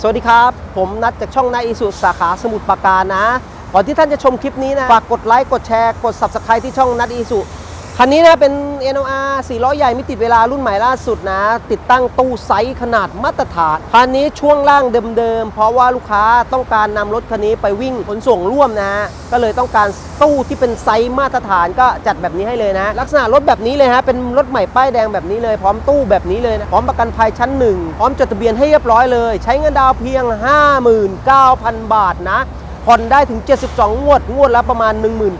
สวัสดีครับ ผมนัดจากช่องนายอิสุสาขาสมุทรปราการนะ ก่อนที่ท่านจะชมคลิปนี้นะ ฝากกดไลค์ กดแชร์ กด Subscribe ที่ช่องนัดอิสุ คันนี้นะเป็น NOR 4ล้อใหญ่ไม่ติดเวลารุ่นใหม่ล่าสุดนะ ติดตั้งตู้ไซส์ขนาดมาตรฐาน คันนี้ช่วงล่างเดิมๆ เพราะว่าลูกค้าต้องการนำรถคันนี้ไปวิ่งขนส่งร่วมนะฮะก็เลยต้องการตู้ที่เป็นไซส์มาตรฐานก็จัดแบบนี้ให้เลยนะ ลักษณะรถแบบนี้เลยฮะ เป็นรถใหม่ป้ายแดงแบบนี้เลย พร้อมตู้แบบนี้เลยนะพร้อมประกันภัยชั้นหนึ่งพร้อมจดทะเบียนให้เรียบร้อยเลย ใช้เงินดาวเพียง 59,000 บาทนะผ่อนได้ถึง 72 งวด งวดละประมาณ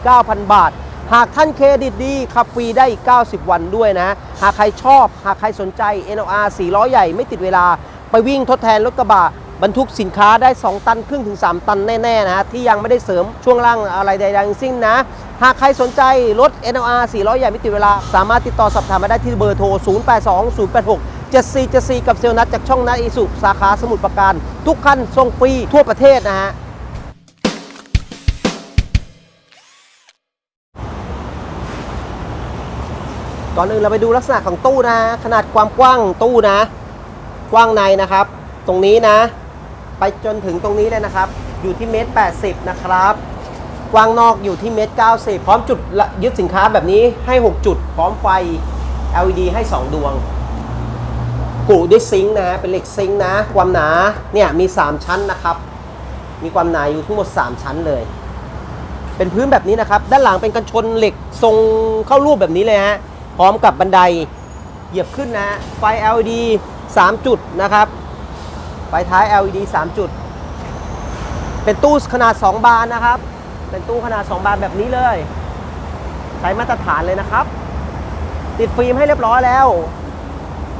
19,000 บาท หากท่านเครดิตดีขับฟรีได้อีก 90 วันด้วยนะ หากใครชอบ หากใครสนใจ NOR 4ล้อใหญ่ไม่ติดเวลา ไปวิ่งทดแทนรถกระบะบรรทุกสินค้าได้ 2 ตันครึ่งถึง 3 ตันแน่ ๆ นะที่ยังไม่ได้เสริมช่วงล่างอะไรใดๆทั้งสิ้นนะ หากใครสนใจรถ NOR 4ล้อใหญ่ไม่ติดเวลา สามารถติดต่อสอบถามมาได้ที่เบอร์โทร 082 086 7474 กับเซลลนัทจากช่องนัทอิสุสาขาสมุทรปราการ ทุกคันส่งฟรีทั่วประเทศนะฮะ ก่อนอื่นเราไปดูลักษณะของตู้นะ ขนาดความกว้างตู้นะ กว้างในนะครับ ตรงนี้นะ ไปจนถึงตรงนี้เลยนะครับ อยู่ที่เมตร80นะครับ กว้างนอกอยู่ที่เมตร90พร้อมจุดยึดสินค้าแบบนี้ให้ 6 จุด พร้อมไฟ LED ให้ 2 ดวงกุด้วยซิงค์นะ เป็นเหล็กซิงค์นะ ความหนาเนี่ยมี 3 ชั้นนะครับ มีความหนาอยู่ทั้งหมด 3 ชั้นเลย เป็นพื้นแบบนี้นะครับ ด้านหลังเป็นกันชนเหล็กทรงเข้ารูปแบบนี้เลยฮะ พร้อมกับบันไดเหยียบขึ้นนะไฟ LED 3 จุดนะครับ ไฟท้าย LED 3 จุด เป็นตู้ขนาด 2 บานนะครับ เป็นตู้ขนาด 2 บานแบบนี้เลย ใช้มาตรฐานเลยนะครับ ติดฟิล์มให้เรียบร้อยแล้ว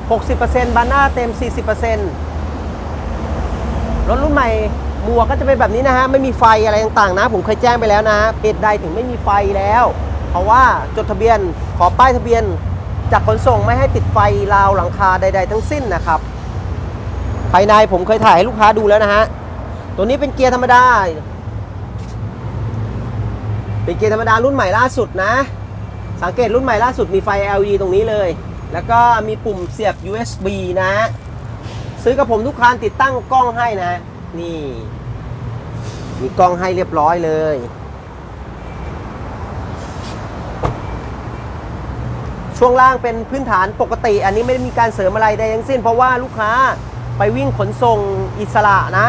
60%บานหน้าเต็ม 40%รถรุ่นใหม่หมัวกก็จะเป็นแบบนี้นะฮะ ไม่มีไฟอะไรต่างๆนะ ผมเคยแจ้งไปแล้วนะเหตุใดถึงไม่มีไฟแล้ว เพราะว่าจดทะเบียนขอป้ายทะเบียน จากขนส่งไม่ให้ติดไฟราวหลังคาใด ๆ ทั้งสิ้นนะครับ ภายในผมเคยถ่ายให้ลูกค้าดูแล้วนะฮะตัวนี้เป็นเกียร์ธรรมดา เป็นเกียร์ธรรมดารุ่นใหม่ล่าสุดนะ สังเกตรุ่นใหม่ล่าสุดมีไฟ LED ตรงนี้เลย แล้วก็มีปุ่มเสียบ USB นะ ซื้อกับผมทุกคันติดตั้งกล้องให้นะ นี่ มีกล้องให้เรียบร้อยเลย ช่วงล่างเป็นพื้นฐานปกติ อันนี้ไม่ได้มีการเสริมอะไรใดทั้งสิ้น เพราะว่าลูกค้าไปวิ่งขนส่งอิสระนะ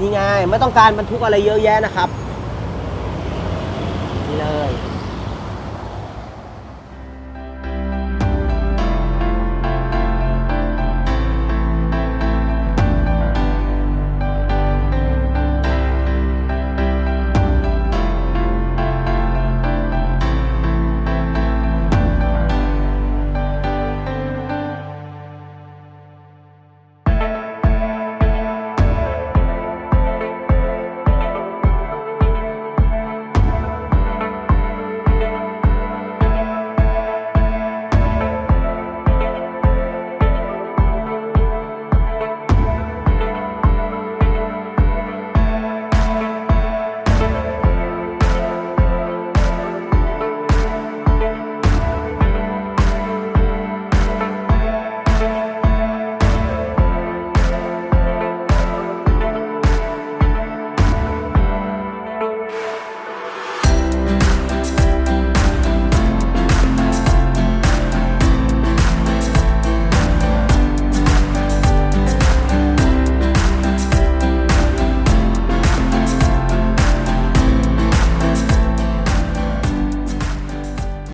นี่ไงไม่ต้องการบรรทุกอะไรเยอะแยะนะครับ